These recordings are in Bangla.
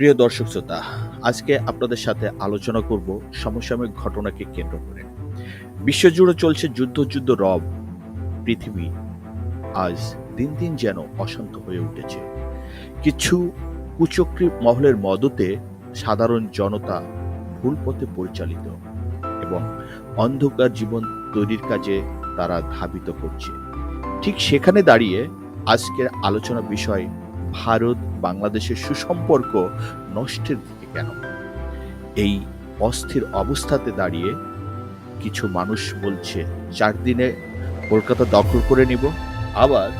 প্রিয় দর্শক শ্রোতা, আজকে আপনাদের সাথে আলোচনা করব সমসাময়িক ঘটনাকে কেন্দ্র করে। বিশ্বজুড়ে চলছে যুদ্ধ যুদ্ধ রব। পৃথিবী আজ দিন দিন যেন অশান্ত হয়ে উঠেছে। কিছু কুচক্রী মহলের মদতে সাধারণ জনতা ভুল পথে পরিচালিত এবং অন্ধকার জীবন তৈরির কাজে তারা ধাবিত করছে। ঠিক সেখানে দাঁড়িয়ে আজকের আলোচনা বিষয় ভারত বাংলাদেশের সুসম্পর্ক নষ্টের দিকে কেন? এই অস্থির অবস্থাতে দাঁড়িয়ে কিছু মানুষ বলছে, চার দিনে কলকাতা দখল করে নিব, আবার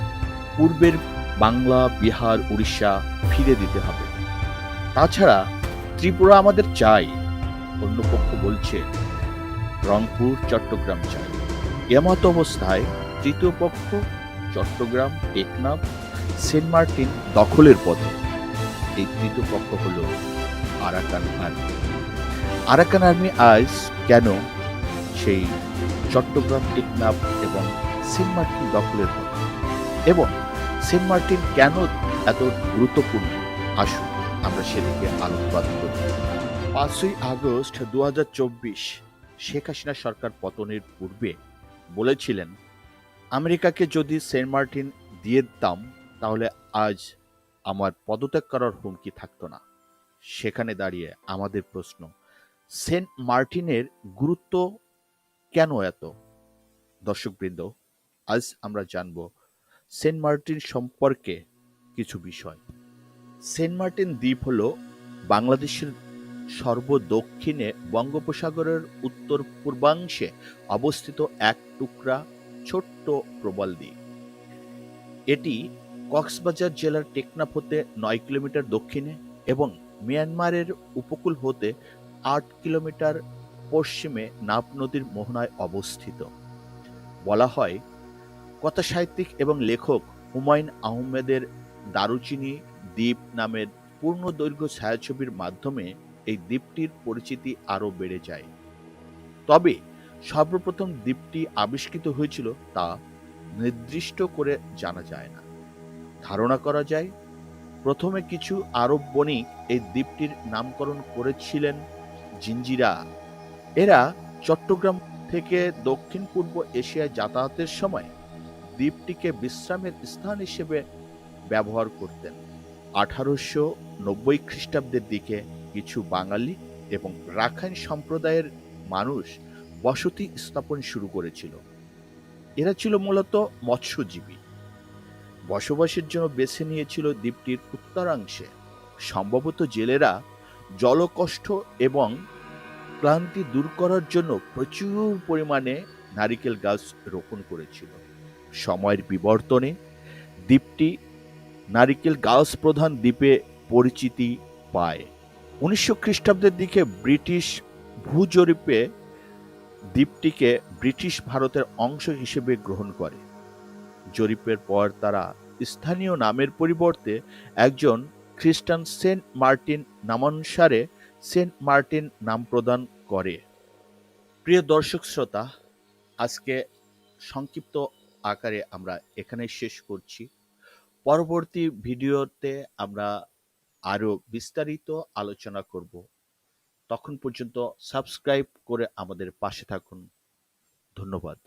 পূর্বের বাংলা, বিহার, উড়িষ্যা ফিরে দিতে হবে। তাছাড়া ত্রিপুরা আমাদের চাই, অন্য পক্ষ বলছে, রংপুর, চট্টগ্রাম চাই। এমত অবস্থায় তৃতীয় পক্ষ, চট্টগ্রাম, টেকনাফ সেন্ট মার্টিন দখলের পথে। এই তৃতীয় পক্ষ হল আরাকান আর্মি। আরাকান আর্মি আজ কেন সেই চট্টগ্রাম টেকনাফ এবং সেন্ট মার্টিন দখলের পথে? এবং সেন্ট মার্টিন কেন এত গুরুত্বপূর্ণ? আসুন আমরা সেদিকে আলোকপাত করি। পাঁচই আগস্ট দু হাজার চব্বিশ শেখ হাসিনা সরকার পতনের পূর্বে বলেছিলেন, আমেরিকাকে যদি সেন্ট মার্টিন দিয়ে দিতাম তাহলে আজ আমার পদত্যাগ করার হুমকি থাকতো না। সেখানে দাঁড়িয়ে আমাদের প্রশ্ন, সেন্ট মার্টিনের গুরুত্ব কেন এত? দর্শকবৃন্দ, আজ আমরা জানব সেন্ট মার্টিন সম্পর্কে কিছু বিষয়। সেন্ট মার্টিন দ্বীপ হল বাংলাদেশের সর্বদক্ষিণে বঙ্গোপসাগরের উত্তর পূর্বাংশে অবস্থিত এক টুকরা ছোট্ট প্রবল দ্বীপ। এটি কক্সবাজার জেলার টেকনাফ হতে নয় কিলোমিটার দক্ষিণে এবং মিয়ানমারের উপকূল হতে আট কিলোমিটার পশ্চিমে নাপ নদীর মোহনায় অবস্থিত। বলা হয়, কথা সাহিত্যিক এবং লেখক হুমায়ুন আহমেদের দারুচিনি দ্বীপ নামের পূর্ণ দৈর্ঘ্য ছায়াছবির মাধ্যমে এই দ্বীপটির পরিচিতি আরও বেড়ে যায়। তবে সর্বপ্রথম দ্বীপটি আবিষ্কৃত হয়েছিল তা নির্দিষ্ট করে জানা যায় না। ধারণা করা যায়, প্রথমে কিছু আরব বণিক এই দ্বীপটির নামকরণ করেছিলেন জিঞ্জিরা এরা চট্টগ্রাম থেকে দক্ষিণ পূর্ব এশিয়ায় যাতায়াতের সময় দ্বীপটিকে বিশ্রামের স্থান হিসেবে ব্যবহার করতেন। আঠারোশো নব্বই খ্রিস্টাব্দের দিকে কিছু বাঙালি এবং রাখাইন সম্প্রদায়ের মানুষ বসতি স্থাপন শুরু করেছিল। এরা ছিল মূলত মৎস্যজীবী। বসবাসের জন্য বেছে নিয়েছিল দ্বীপটির উত্তরাংশে। সম্ভবত জেলেরা জলকষ্ট এবং ক্লান্তি দূর করার জন্য প্রচুর পরিমাণে নারিকেল গাছ রোপণ করেছিল। সময়ের বিবর্তনে দ্বীপটি নারিকেল গাছ প্রধান দ্বীপে পরিচিতি পায়। উনিশশো খ্রিস্টাব্দের দিকে ব্রিটিশ ভূজরিপে দ্বীপটিকে ব্রিটিশ ভারতের অংশ হিসেবে গ্রহণ করে। জরিপের পর তারা স্থানীয় নামের পরিবর্তে একজন খ্রিস্টান সেন্ট মার্টিন নামানুসারে সেন্ট মার্টিন নাম প্রদান করে। প্রিয় দর্শক শ্রোতা, আজকে সংক্ষিপ্ত আকারে আমরা এখানে শেষ করছি। পরবর্তী ভিডিওতে আমরা আরও বিস্তারিত আলোচনা করব। তখন পর্যন্ত সাবস্ক্রাইব করে আমাদের পাশে থাকুন। ধন্যবাদ।